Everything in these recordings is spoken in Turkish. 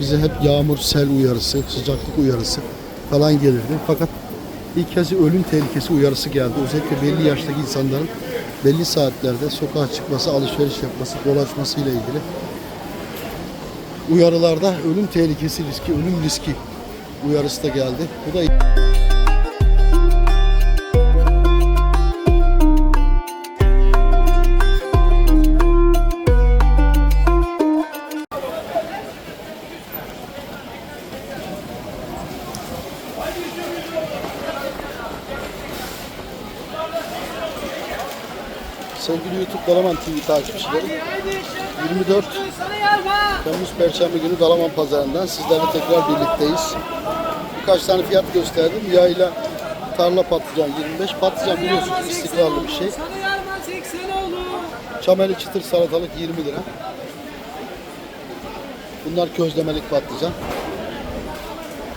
bize hep yağmur, sel uyarısı, sıcaklık uyarısı falan gelirdi. Fakat ilk kez ölüm tehlikesi uyarısı geldi. Özellikle belli yaştaki insanların belli saatlerde sokağa çıkması, alışveriş yapması, dolaşması ile ilgili uyarılarda ölüm tehlikesi riski, ölüm riski uyarısı da geldi. Bu da Dalaman TV takipçileri 24 Temmuz Perşembe günü Dalaman Pazarı'ndan sizlerle tekrar birlikteyiz. Birkaç tane fiyat gösterdim. Yayla tarla patlıcan 25. Patlıcan biliyorsunuz istikrarlı bir şey. Sana yarma 80 oldu. Çameli çıtır salatalık 20 lira. Bunlar közlemelik patlıcan.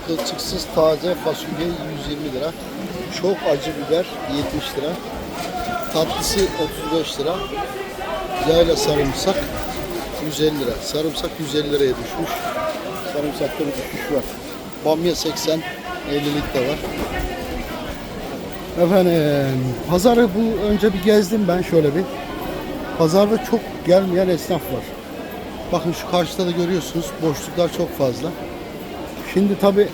Kılçıksız taze fasulye 120 lira. Çok acı biber 70 lira. Tatlısı 35 lira. Yayla sarımsak 150 lira. Sarımsak 150 liraya düşmüş. Sarımsakta bir düşüş var. Bamya 80, 50'lik de var. Efendim, pazarı bu önce bir gezdim ben şöyle bir. Pazarda çok gelmeyen esnaf var. Bakın şu karşıda da görüyorsunuz boşluklar çok fazla. Şimdi tabi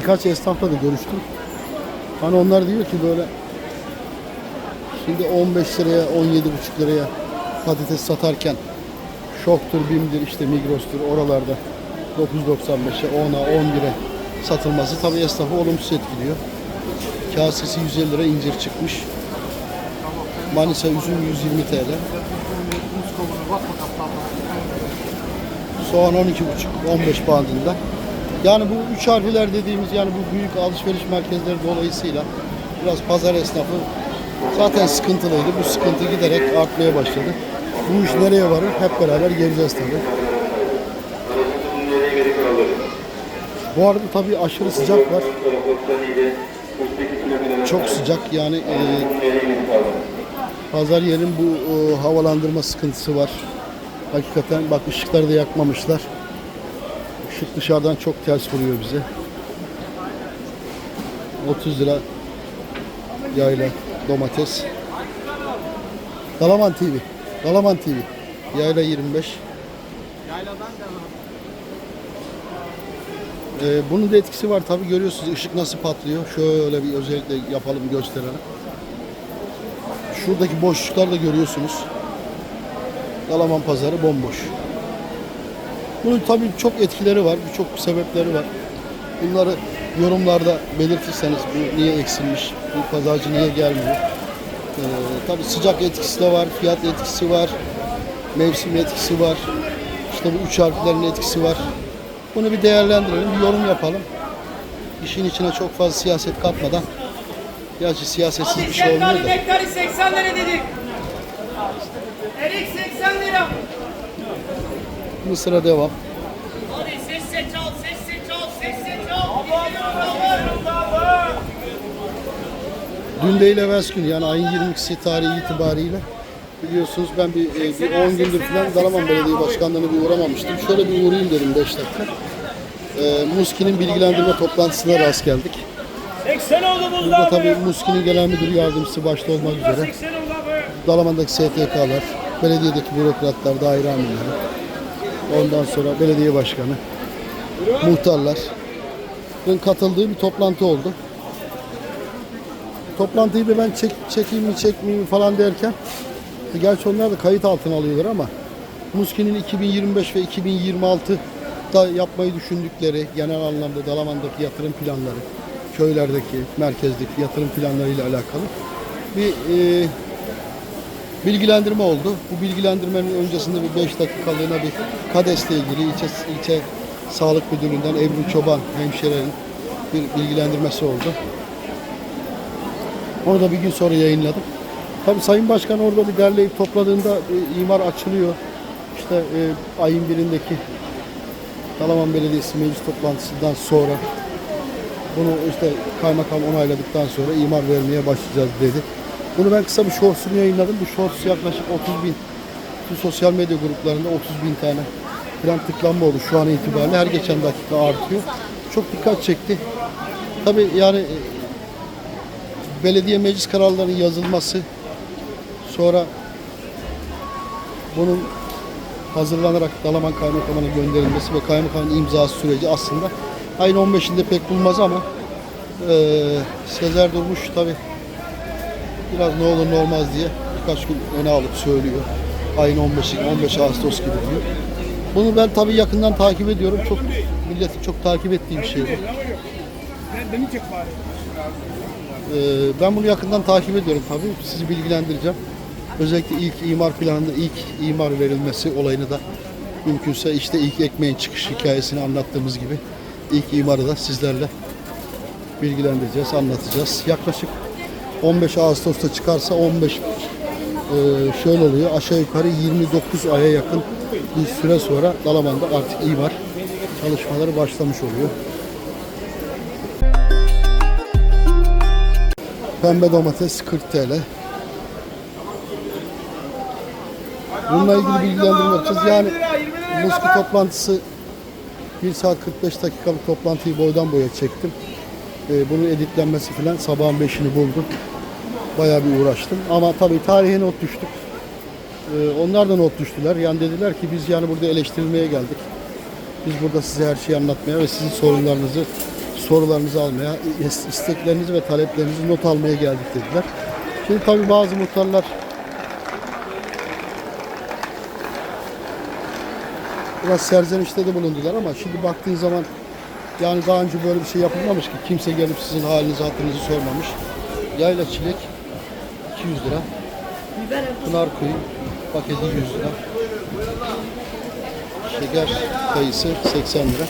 birkaç esnafla da görüştüm. Hani onlar diyor ki böyle şimdi 15 liraya 17,5 liraya patates satarken Şoktur, Bim'dir, işte Migros'tur oralarda 9.95'e 10'a 11'e satılması tabi esnafı olumsuz etkiliyor. Kasesi 150 lira incir çıkmış. Manisa üzüm 120 TL. Soğan 12,5 15 bandında. Yani bu üç harfler dediğimiz yani bu büyük alışveriş merkezleri dolayısıyla biraz pazar esnafı zaten sıkıntılıydı. Bu sıkıntı giderek artmaya başladı. Bu iş nereye varır hep beraber göreceğiz tabii. Bu arada tabii aşırı sıcak var. Çok sıcak yani e, pazar yerin bu e, havalandırma sıkıntısı var. Hakikaten bak ışıkları da yakmamışlar. Işık dışarıdan çok ters vuruyor bize. 30 lira yayla domates. Dalaman TV. Dalaman TV. Yayla 25. Ee, bunun da etkisi var tabi görüyorsunuz ışık nasıl patlıyor. Şöyle bir özellikle yapalım gösterelim. Şuradaki boşlukları da görüyorsunuz. Dalaman pazarı bomboş. Bunun tabii çok etkileri var, birçok sebepleri var. Bunları yorumlarda belirtirseniz bu niye eksilmiş, bu pazarcı niye gelmiyor. Ee, tabii sıcak etkisi de var, fiyat etkisi var, mevsim etkisi var. İşte bu üç harflerin etkisi var. Bunu bir değerlendirelim, bir yorum yapalım. İşin içine çok fazla siyaset katmadan. Gerçi siyasetsiz bir şey olmuyor da. Nektarı 80 lira dedik. Erik 80 lira. Mısır'a devam. Dün değil evvelsi gün yani ayın 22'si tarihi itibariyle biliyorsunuz ben bir, e, bir 10 gündür falan Dalaman Belediye Başkanlığı'na bir uğramamıştım. Şöyle bir uğrayayım dedim 5 dakika. E, Muski'nin bilgilendirme toplantısına rast geldik. 80 oldu Burada tabii Muski'nin genel müdür yardımcısı başta olmak üzere 80 oldu abi. Dalaman'daki STK'lar, belediyedeki bürokratlar, daire amirleri, ondan sonra belediye başkanı, muhtarlar katıldığı bir toplantı oldu. Toplantıyı da ben çek, çekeyim mi çekmeyeyim mi falan derken e, gerçi onlar da kayıt altına alıyorlar ama Muski'nin 2025 ve 2026'da yapmayı düşündükleri genel anlamda Dalaman'daki yatırım planları, köylerdeki, merkezdeki yatırım planlarıyla alakalı bir e, bilgilendirme oldu. Bu bilgilendirmenin öncesinde bir 5 dakikalığına bir KADES'le ilgili ilçe, ilçe Sağlık Müdürlüğü'nden Ebru Çoban hemşirenin bir bilgilendirmesi oldu. Onu da bir gün sonra yayınladım. Tabii Sayın Başkan orada bir derleyip topladığında e, imar açılıyor. İşte e, ayın birindeki Dalaman Belediyesi meclis toplantısından sonra bunu işte kaymakam onayladıktan sonra imar vermeye başlayacağız dedi. Bunu ben kısa bir shorts'unu yayınladım. Bu shorts yaklaşık 30 bin, bütün sosyal medya gruplarında 30 bin tane Fren tıklanma oldu şu an itibariyle. Her geçen dakika artıyor. Çok dikkat çekti. Tabii yani e, belediye meclis kararlarının yazılması sonra bunun hazırlanarak Dalaman Kaymakamı'na gönderilmesi ve kaymakamın imzası süreci aslında ayın 15'inde pek bulmaz ama eee Sezer Durmuş tabi biraz ne olur ne olmaz diye birkaç gün öne alıp söylüyor. Ayın 15'i 15 Ağustos gibi diyor. Bunu ben tabi yakından takip ediyorum. Çok milletin çok takip ettiği bir şey bu. Ee, ben bunu yakından takip ediyorum tabii. Sizi bilgilendireceğim. Özellikle ilk imar planında ilk imar verilmesi olayını da mümkünse işte ilk ekmeğin çıkış hikayesini anlattığımız gibi ilk imarı da sizlerle bilgilendireceğiz, anlatacağız. Yaklaşık 15 Ağustos'ta çıkarsa 15 e, şöyle oluyor. Aşağı yukarı 29 aya yakın bir süre sonra Dalaman'da artık imar çalışmaları başlamış oluyor. Pembe domates 40 TL. Bununla ilgili bilgilendirme yapacağız. Yani Muski toplantısı 1 saat 45 dakikalık toplantıyı boydan boya çektim. Ee, bunun editlenmesi falan sabahın 5'ini buldu. Bayağı bir uğraştım. Ama tabii tarihe not düştük. Ee, onlar da not düştüler. Yani dediler ki biz yani burada eleştirilmeye geldik. Biz burada size her şeyi anlatmaya ve sizin sorunlarınızı, sorularınızı almaya, is- isteklerinizi ve taleplerinizi not almaya geldik dediler. Şimdi tabii bazı muhtarlar biraz serzenişte de bulundular ama şimdi baktığın zaman yani daha önce böyle bir şey yapılmamış ki kimse gelip sizin halinizi hatırınızı sormamış. Yayla çilek 200 lira. Pınar kuyu paketi 100 lira. Şeker kayısı 80 lira.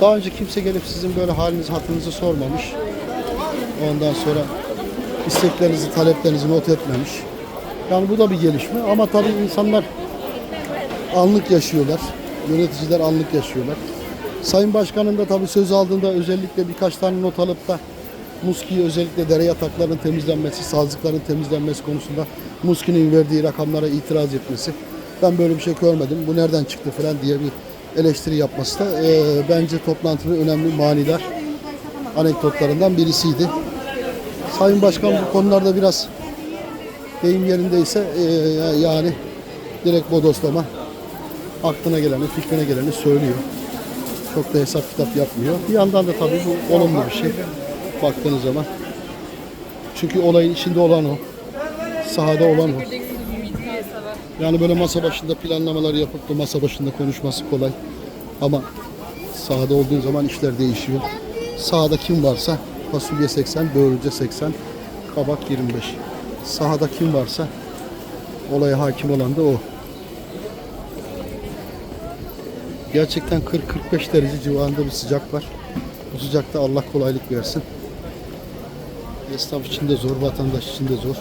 Daha önce kimse gelip sizin böyle halinizi hatırınızı sormamış. Ondan sonra isteklerinizi, taleplerinizi not etmemiş. Yani bu da bir gelişme ama tabii insanlar anlık yaşıyorlar. Yöneticiler anlık yaşıyorlar. Sayın Başkanım da tabii söz aldığında özellikle birkaç tane not alıp da Muski'yi özellikle dere yataklarının temizlenmesi, sazlıkların temizlenmesi konusunda Muski'nin verdiği rakamlara itiraz etmesi. Ben böyle bir şey görmedim. Bu nereden çıktı falan diye bir eleştiri yapması da eee, bence toplantının önemli manidar anekdotlarından birisiydi. Sayın Başkan bu konularda biraz deyim yerindeyse eee, yani direkt bodoslama aklına geleni, fikrine geleni söylüyor. Çok da hesap kitap yapmıyor. Bir yandan da tabii bu olumlu bir şey baktığınız zaman. Çünkü olayın içinde olan o. Sahada olan o. Yani böyle masa başında planlamalar yapıp da masa başında konuşması kolay. Ama sahada olduğun zaman işler değişiyor. Sahada kim varsa fasulye 80, börülce 80, kabak 25. Sahada kim varsa olaya hakim olan da o. Gerçekten 40-45 derece civarında bir sıcak var. Bu sıcakta Allah kolaylık versin. Esnaf için de zor, vatandaş için de zor.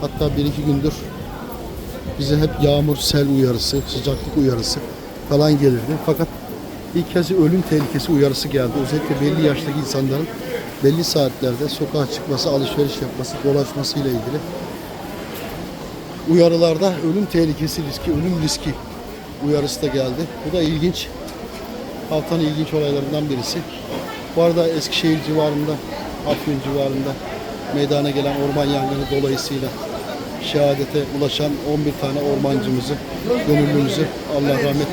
Hatta bir iki gündür bize hep yağmur, sel uyarısı, sıcaklık uyarısı falan gelirdi. Fakat ilk kez ölüm tehlikesi uyarısı geldi. Özellikle belli yaştaki insanların belli saatlerde sokağa çıkması, alışveriş yapması, dolaşmasıyla ilgili uyarılarda ölüm tehlikesi riski, ölüm riski uyarısı da geldi. Bu da ilginç. Haftanın ilginç olaylarından birisi. Bu arada Eskişehir civarında, Afyon civarında meydana gelen orman yangını dolayısıyla şehadete ulaşan 11 tane ormancımızı, gönüllümüzü Allah rahmet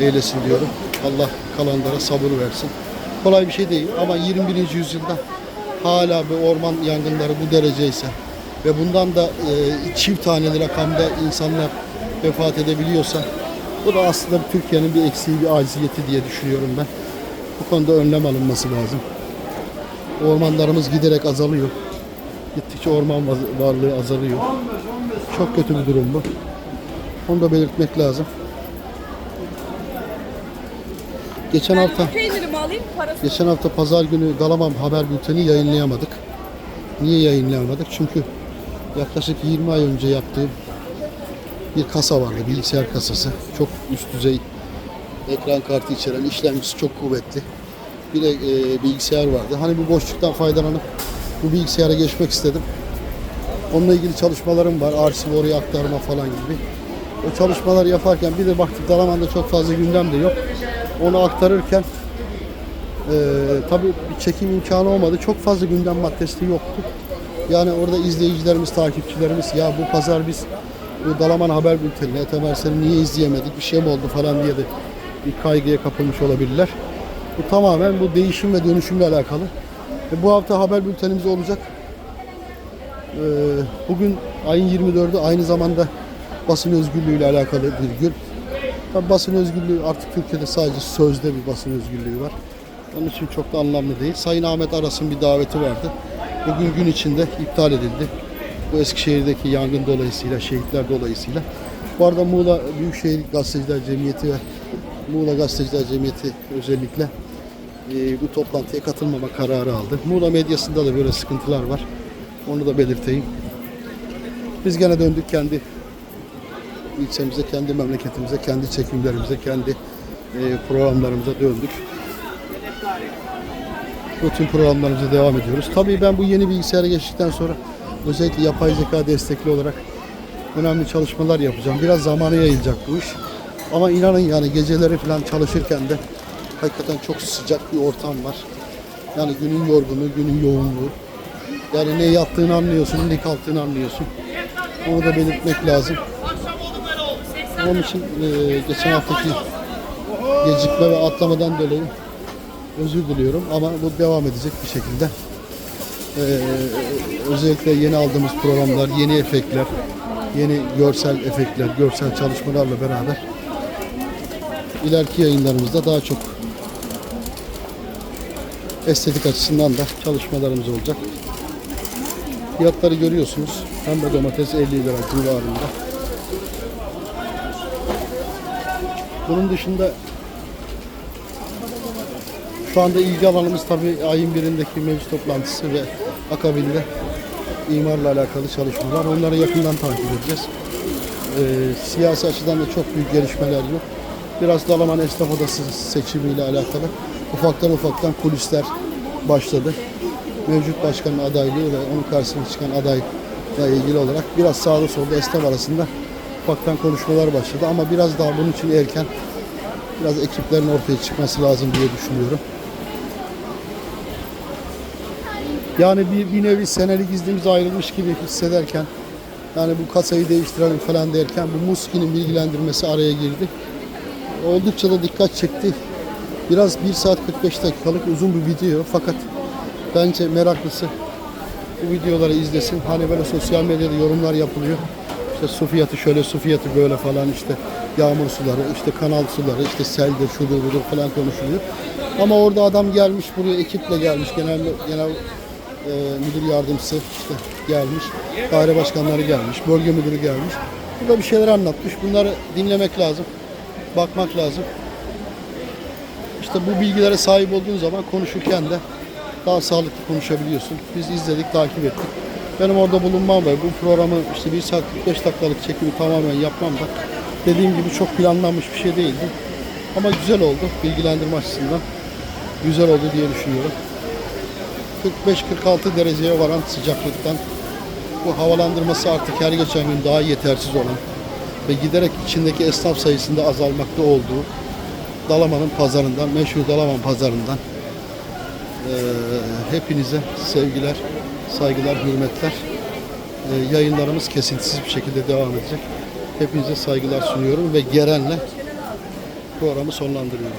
eylesin diyorum. Allah kalanlara sabır versin. Kolay bir şey değil ama 21. yüzyılda hala bir orman yangınları bu dereceyse ve bundan da e, çift taneli rakamda insanlar vefat edebiliyorsa bu da aslında Türkiye'nin bir eksiği, bir aciziyeti diye düşünüyorum ben. Bu konuda önlem alınması lazım. Ormanlarımız giderek azalıyor. Gittikçe orman varlığı azalıyor. Çok kötü bir durum bu. Onu da belirtmek lazım. Geçen hafta Peynirimi alayım parası. Geçen hafta pazar günü Dalaman haber bülteni yayınlayamadık. Niye yayınlayamadık? Çünkü yaklaşık 20 ay önce yaptığım bir kasa vardı, bilgisayar kasası. Çok üst düzey ekran kartı içeren, işlemcisi çok kuvvetli. Bir de e, bilgisayar vardı. Hani bu boşluktan faydalanıp bu bilgisayara geçmek istedim. Onunla ilgili çalışmalarım var. Arşiv oraya aktarma falan gibi. O çalışmaları yaparken bir de baktık Dalaman'da çok fazla gündem de yok. Onu aktarırken ee, tabii bir çekim imkanı olmadı. Çok fazla gündem maddesi yoktu. Yani orada izleyicilerimiz, takipçilerimiz ya bu pazar biz bu Dalaman Haber Bülteni'ni, Etemerseni niye izleyemedik, bir şey mi oldu falan diye de bir kaygıya kapılmış olabilirler. Bu tamamen bu değişim ve dönüşümle alakalı. E, bu hafta haber bültenimiz olacak. Ee, bugün ayın 24'ü aynı zamanda basın özgürlüğü ile alakalı bir gün. Tabii basın özgürlüğü artık Türkiye'de sadece sözde bir basın özgürlüğü var. Onun için çok da anlamlı değil. Sayın Ahmet Aras'ın bir daveti vardı. Bugün gün içinde iptal edildi. Bu Eskişehir'deki yangın dolayısıyla, şehitler dolayısıyla. Bu arada Muğla Büyükşehir Gazeteciler Cemiyeti ve Muğla Gazeteciler Cemiyeti özellikle e, bu toplantıya katılmama kararı aldı. Muğla medyasında da böyle sıkıntılar var. Onu da belirteyim. Biz gene döndük kendi ilçemize, kendi memleketimize, kendi çekimlerimize, kendi e, programlarımıza döndük. Rutin programlarımıza devam ediyoruz. Tabii ben bu yeni bilgisayara geçtikten sonra özellikle yapay zeka destekli olarak önemli çalışmalar yapacağım. Biraz zamana yayılacak bu iş. Ama inanın yani geceleri falan çalışırken de hakikaten çok sıcak bir ortam var. Yani günün yorgunluğu, günün yoğunluğu. Yani ne yattığını anlıyorsun, ne kalktığını anlıyorsun. Onu da belirtmek lazım. Akşam oldu böyle oldu. 80 Onun için e, geçen haftaki gecikme ve atlamadan dolayı özür diliyorum ama bu devam edecek bir şekilde. E, özellikle yeni aldığımız programlar, yeni efektler, yeni görsel efektler, görsel çalışmalarla beraber ileriki yayınlarımızda daha çok estetik açısından da çalışmalarımız olacak. Fiyatları görüyorsunuz. Pembe domates 50 lira civarında. Bunun dışında şu anda ilgi alanımız tabii ayın birindeki meclis toplantısı ve akabinde imarla alakalı çalışmalar. Onları yakından takip edeceğiz. Ee, siyasi açıdan da çok büyük gelişmeler yok. Biraz Dalaman Esnaf Odası seçimiyle alakalı ufaktan ufaktan kulisler başladı. Mevcut başkanın adaylığı ve onun karşısına çıkan adayla ilgili olarak biraz sağda solda esnaf arasında ufaktan konuşmalar başladı ama biraz daha bunun için erken biraz ekiplerin ortaya çıkması lazım diye düşünüyorum. Yani bir, bir nevi senelik iznimiz ayrılmış gibi hissederken yani bu kasayı değiştirelim falan derken bu Muski'nin bilgilendirmesi araya girdi. Oldukça da dikkat çekti. Biraz 1 saat 45 dakikalık uzun bir video fakat bence meraklısı bu videoları izlesin. Hani böyle sosyal medyada yorumlar yapılıyor. İşte su fiyatı şöyle, su fiyatı böyle falan işte yağmur suları, işte kanal suları, işte seldir, şudur budur falan konuşuluyor. Ama orada adam gelmiş buraya ekiple gelmiş. Genel genel e, müdür yardımcısı işte gelmiş. Daire başkanları gelmiş. Bölge müdürü gelmiş. Burada bir şeyler anlatmış. Bunları dinlemek lazım. Bakmak lazım. İşte bu bilgilere sahip olduğun zaman konuşurken de daha sağlıklı konuşabiliyorsun. Biz izledik, takip ettik. Benim orada bulunmam ve bu programı işte 1 saat 45 dakikalık çekimi tamamen yapmam da dediğim gibi çok planlanmış bir şey değildi. Ama güzel oldu bilgilendirme açısından. Güzel oldu diye düşünüyorum. 45-46 dereceye varan sıcaklıktan bu havalandırması artık her geçen gün daha yetersiz olan ve giderek içindeki esnaf sayısında azalmakta olduğu Dalaman'ın pazarından, meşhur Dalaman pazarından eee, hepinize sevgiler, saygılar, hürmetler. Eee, yayınlarımız kesintisiz bir şekilde devam edecek. Hepinize saygılar sunuyorum ve gerenle programı sonlandırıyorum.